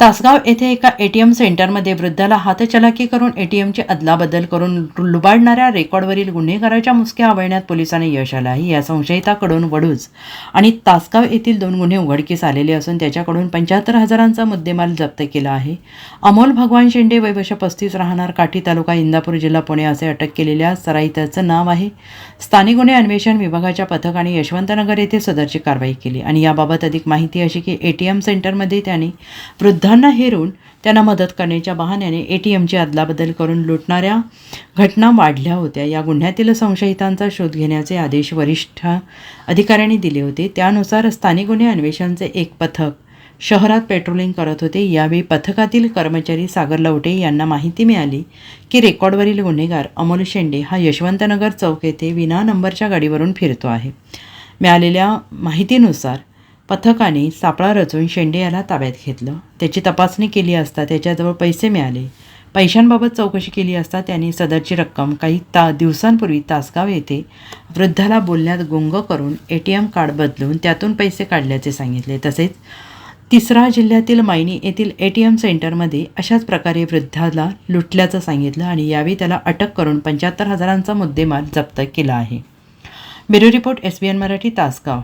तासगाव येथे एका एटीएम सेंटरमध्ये वृद्धाला हातचलाकी करून एटीएमची अदलाबदल करून लुबाडणाऱ्या रेकॉर्डवरील गुन्हेगाराच्या मुसक्या आवळण्यात पोलिसांनी यश आलं आहे. या संशयिताकडून वडूज आणि तासगाव येथील दोन गुन्हे उघडकीस आलेले असून त्याच्याकडून पंच्याहत्तर हजारांचा मुद्देमाल जप्त केला आहे. अमोल भगवान शेंडे वैवश पस्तीस राहणार काठी तालुका इंदापूर जिल्हा पुणे असे अटक केलेल्या सराईताचं नाव आहे. स्थानिक गुन्हे अन्वेषण विभागाच्या पथकाने यशवंतनगर येथे सदरची कारवाई केली आणि याबाबत अधिक माहिती अशी की ए टी एम सेंटरमध्ये त्याने वृद्ध वृद्धांना हेरून त्यांना मदत करण्याच्या बहाण्याने ए टी एमची अदलाबदल करून लुटणाऱ्या घटना वाढल्या होत्या. या गुन्ह्यातील संशयितांचा शोध घेण्याचे आदेश वरिष्ठ अधिकाऱ्यांनी दिले होते. त्यानुसार स्थानिक गुन्हे अन्वेषणचे एक पथक शहरात पेट्रोलिंग करत होते. यावेळी पथकातील कर्मचारी सागर लवटे यांना माहिती मिळाली की रेकॉर्डवरील गुन्हेगार अमोल शेंडे हा यशवंतनगर चौक येथे विना नंबरच्या गाडीवरून फिरतो आहे. मिळालेल्या माहितीनुसार पथकाने सापळा रचून शेंडे याला ताब्यात घेतलं. त्याची तपासणी केली असता त्याच्याजवळ पैसे मिळाले. पैशांबाबत चौकशी केली असता त्यांनी सदरची रक्कम काही ता दिवसांपूर्वी तासगाव येथे वृद्धाला बोलण्यात गुंग करून ए टी एम कार्ड बदलून त्यातून पैसे काढल्याचे सांगितले. तसेच तिसरा जिल्ह्यातील मायनी येथील ए टी एम सेंटरमध्ये अशाच प्रकारे वृद्धाला लुटल्याचं सांगितलं आणि यावेळी त्याला अटक करून पंच्याहत्तर हजारांचा मुद्देमाल जप्त केला आहे. Bureau report S B N Marathi Tasgaon.